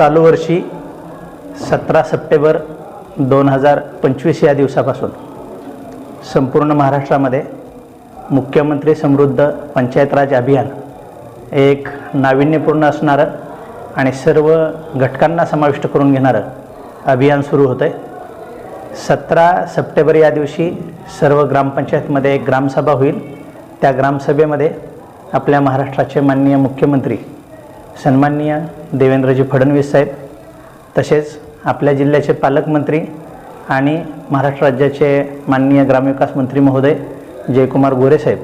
चालू वर्षी सतरा सप्टेंबर दोन हजार पंचवीस या दिवसापासून संपूर्ण महाराष्ट्रामध्ये मुख्यमंत्री समृद्ध पंचायत राज अभियान एक नाविन्यपूर्ण असणारं आणि सर्व घटकांना समाविष्ट करून घेणारं अभियान सुरू होतं आहे सतरा सप्टेंबर या दिवशी सर्व ग्रामपंचायतमध्ये एक ग्रामसभा होईल. त्या ग्रामसभेमध्ये आपल्या महाराष्ट्राचे माननीय मुख्यमंत्री सन्माननीय देवेंद्रजी फडणवीस साहेब तसेच आपल्या जिल्ह्याचे पालकमंत्री आणि महाराष्ट्र राज्याचे माननीय ग्रामविकास मंत्री महोदय जयकुमार गोरे साहेब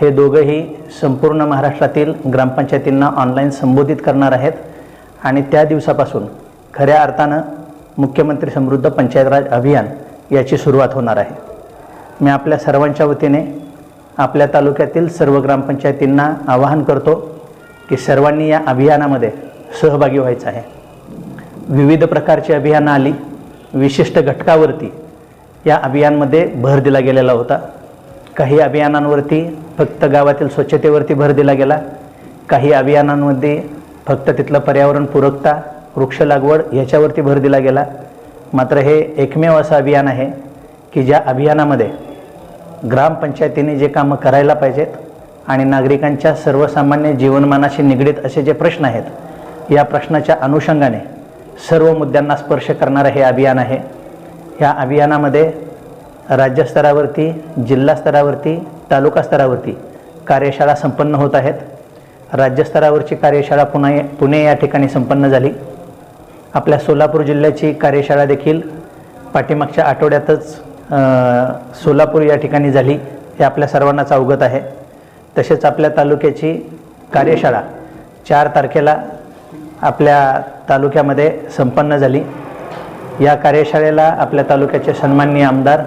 हे दोघंही संपूर्ण महाराष्ट्रातील ग्रामपंचायतींना ऑनलाईन संबोधित करणार आहेत आणि त्या दिवसापासून खऱ्या अर्थानं मुख्यमंत्री समृद्ध पंचायत राज अभियान याची सुरुवात होणार आहे. मी आपल्या सर्वांच्या वतीने आपल्या तालुक्यातील सर्व ग्रामपंचायतींना आवाहन करतो की सर्वांनी या अभियानामध्ये सहभागी व्हायचं आहे. विविध प्रकारची अभियानं आली. विशिष्ट घटकावरती या अभियानमध्ये भर दिला गेलेला होता. काही अभियानांवरती फक्त गावातील स्वच्छतेवरती भर दिला गेला. काही अभियानांमध्ये फक्त तिथलं पर्यावरणपूरकता वृक्ष लागवड ह्याच्यावरती भर दिला गेला. मात्र हे एकमेव असं अभियान आहे की ज्या अभियानामध्ये ग्रामपंचायतीने जे कामं करायला पाहिजेत आणि नागरिकांच्या सर्वसामान्य जीवनमानाशी निगडीत असे जे प्रश्न आहेत या प्रश्नाच्या अनुषंगाने सर्व मुद्द्यांना स्पर्श करणारं हे अभियान आहे. या अभियानामध्ये राज्यस्तरावरती जिल्हा स्तरावरती तालुका स्तरावरती कार्यशाळा संपन्न होत आहेत. राज्यस्तरावरची कार्यशाळा पुणे पुणे या ठिकाणी संपन्न झाली. आपल्या सोलापूर जिल्ह्याची कार्यशाळा देखील पाठीमागच्या आठवड्यातच सोलापूर या ठिकाणी झाली. हे आपल्या सर्वांनाच अवगत आहे. तसेच आपल्या तालुक्याची कार्यशाळा चार तारखेला आपल्या तालुक्यामध्ये संपन्न झाली. या कार्यशाळेला आपल्या तालुक्याचे सन्माननीय आमदार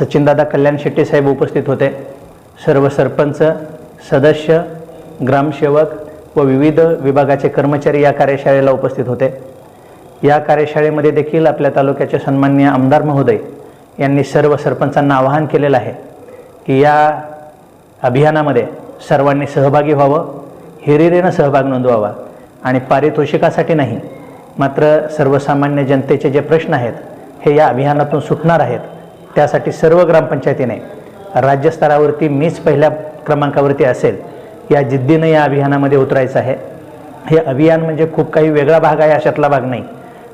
सचिनदादा कल्याण शेट्टी साहेब उपस्थित होते. सर्व सरपंच सदस्य ग्रामसेवक व विविध विभागाचे कर्मचारी या कार्यशाळेला उपस्थित होते. या कार्यशाळेमध्ये देखील आपल्या तालुक्याचे सन्माननीय आमदार महोदय यांनी सर्व सरपंचांना आवाहन केलेलं आहे की या अभियानामध्ये सर्वांनी सहभागी व्हावं हिरिरीनं सहभाग नोंदवावा आणि पारितोषिकासाठी नाही मात्र सर्वसामान्य जनतेचे जे प्रश्न आहेत हे या अभियानातून सुटणार आहेत. त्यासाठी सर्व ग्रामपंचायतीने राज्यस्तरावरती मीच पहिल्या क्रमांकावरती असेल या जिद्दीनं या अभियानामध्ये उतरायचं आहे. हे अभियान म्हणजे खूप काही वेगळा भाग आहे अशातला भाग नाही.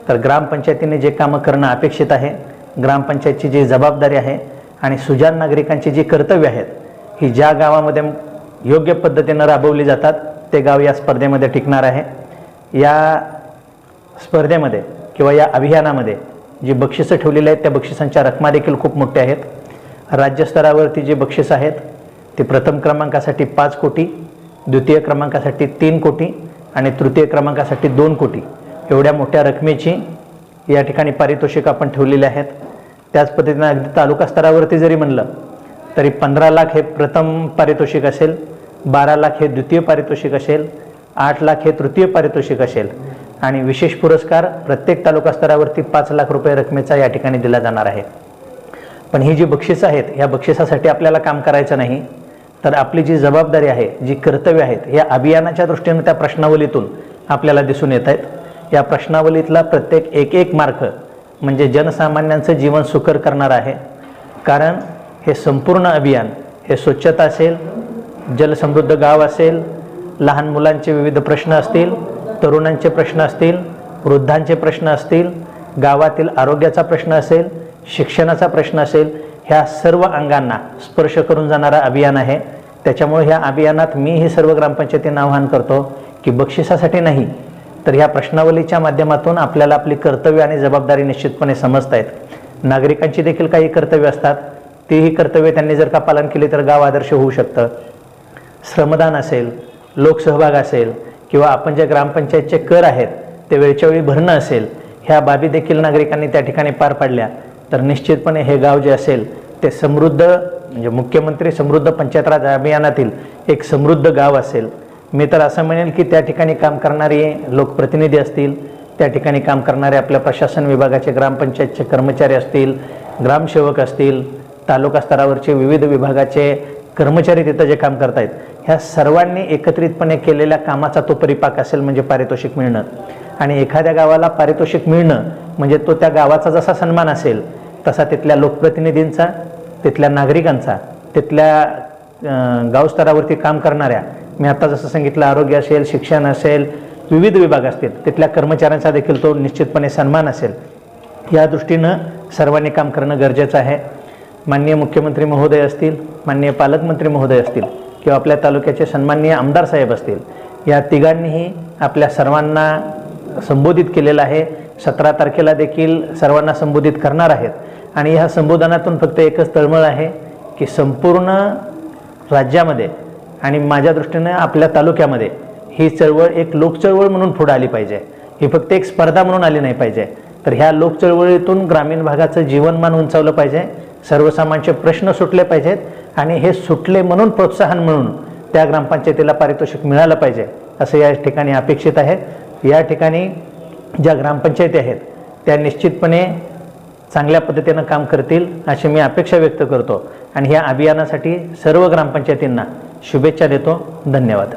तर ग्रामपंचायतीने जे कामं करणं अपेक्षित आहे ग्रामपंचायतची जी जबाबदारी आहे आणि सुजान नागरिकांची जी कर्तव्य आहेत ही ज्या गावामध्ये योग्य पद्धतीनं राबवली जातात ते गाव या स्पर्धेमध्ये टिकणार आहे. या स्पर्धेमध्ये किंवा या अभियानामध्ये जी बक्षिसं ठेवलेली आहेत त्या बक्षिसांच्या रकमा देखील खूप मोठ्या आहेत. राज्यस्तरावरती जे बक्षीस आहेत ते प्रथम क्रमांकासाठी पाच कोटी द्वितीय क्रमांकासाठी तीन कोटी आणि तृतीय क्रमांकासाठी दोन कोटी. एवढ्या मोठ्या रकमेची या ठिकाणी पारितोषिक आपण ठेवलेली आहेत. त्याच पद्धतीनं अगदी तालुका स्तरावरती जरी म्हणलं तरी पंधरा लाख हे प्रथम पारितोषिक असेल बारा लाख हे द्वितीय पारितोषिक असेल आठ लाख हे तृतीय पारितोषिक असेल. आणि विशेष पुरस्कार प्रत्येक तालुका स्तरावरती पाच लाख रुपये रकमेचा या ठिकाणी दिला जाणार आहे. पण ही जी बक्षिसं आहेत या बक्षिसासाठी आपल्याला काम करायचं नाही तर आपली जी जबाबदारी आहे जी कर्तव्य आहेत या अभियानाच्या दृष्टीनं त्या प्रश्नावलीतून आपल्याला दिसून येत आहेत. या प्रश्नावलीतला प्रत्येक एक एक मार्क म्हणजे जनसामान्यांचं जीवन सुकर करणार आहे. कारण हे संपूर्ण अभियान हे स्वच्छता असेल जलसमृद्ध गाव असेल लहान मुलांचे विविध प्रश्न असतील तरुणांचे प्रश्न असतील वृद्धांचे प्रश्न असतील गावातील आरोग्याचा प्रश्न असेल शिक्षणाचा प्रश्न असेल ह्या सर्व अंगांना स्पर्श करून जाणारा अभियान आहे. त्याच्यामुळे ह्या अभियानात मी ही सर्व ग्रामपंचायतींना आवाहन करतो की बक्षिसासाठी नाही तर ह्या प्रश्नावलीच्या माध्यमातून आपल्याला आपली कर्तव्य आणि जबाबदारी निश्चितपणे समजता आहेत नागरिकांची देखील काही कर्तव्य असतात. तेही कर्तव्य त्यांनी जर का पालन केले तर गाव आदर्श होऊ शकतं. श्रमदान असेल लोकसहभाग असेल किंवा आपण जे ग्रामपंचायतचे कर आहेत ते वेळच्या वेळी भरणं असेल ह्या बाबी देखील नागरिकांनी त्या ठिकाणी पार पाडल्या. तर निश्चितपणे हे गाव जे असेल ते समृद्ध म्हणजे मुख्यमंत्री समृद्ध पंचायत राज अभियानातील एक समृद्ध गाव असेल. मी तर असं म्हणेन की त्या ठिकाणी काम करणारे लोकप्रतिनिधी असतील त्या ठिकाणी काम करणारे आपल्या प्रशासन विभागाचे ग्रामपंचायतचे कर्मचारी असतील ग्रामसेवक असतील तालुका स्तरावरचे विविध विभागाचे कर्मचारी तिथं जे काम करतायत ह्या सर्वांनी एकत्रितपणे केलेल्या कामाचा तो परिपाक असेल म्हणजे पारितोषिक मिळणं. आणि एखाद्या गावाला पारितोषिक मिळणं म्हणजे तो त्या गावाचा जसा सन्मान असेल तसा तिथल्या लोकप्रतिनिधींचा तिथल्या नागरिकांचा तिथल्या गावस्तरावरती काम करणाऱ्या मी आता जसं सांगितलं आरोग्य असेल शिक्षण असेल विविध विभाग असतील तिथल्या कर्मचाऱ्यांचा देखील तो निश्चितपणे सन्मान असेल. या दृष्टीनं सर्वांनी काम करणं गरजेचं आहे. माननीय मुख्यमंत्री महोदय असतील माननीय पालकमंत्री महोदय असतील किंवा आपल्या तालुक्याचे सन्माननीय आमदार साहेब असतील या तिघांनीही आपल्या सर्वांना संबोधित केलेलं आहे. सतरा तारखेला देखील सर्वांना संबोधित करणार आहेत. आणि ह्या संबोधनातून फक्त एकच तळमळ आहे की संपूर्ण राज्यामध्ये आणि माझ्या दृष्टीनं आपल्या तालुक्यामध्ये ही चळवळ एक लोकचळवळ म्हणून पुढं आली पाहिजे. ही फक्त एक स्पर्धा म्हणून आली नाही पाहिजे. तर ह्या लोकचळवळीतून ग्रामीण भागाचं जीवनमान उंचावलं पाहिजे सर्वसामान्य प्रश्न सुटले पाहिजेत आणि हे सुटले म्हणून प्रोत्साहन म्हणून त्या ग्रामपंचायतीला पारितोषिक मिळालं पाहिजे असं या ठिकाणी अपेक्षित आहे. या ठिकाणी ज्या ग्रामपंचायती आहेत त्या निश्चितपणे चांगल्या पद्धतीनं काम करतील अशी मी अपेक्षा व्यक्त करतो. आणि ह्या अभियानासाठी सर्व ग्रामपंचायतींना शुभेच्छा देतो. धन्यवाद.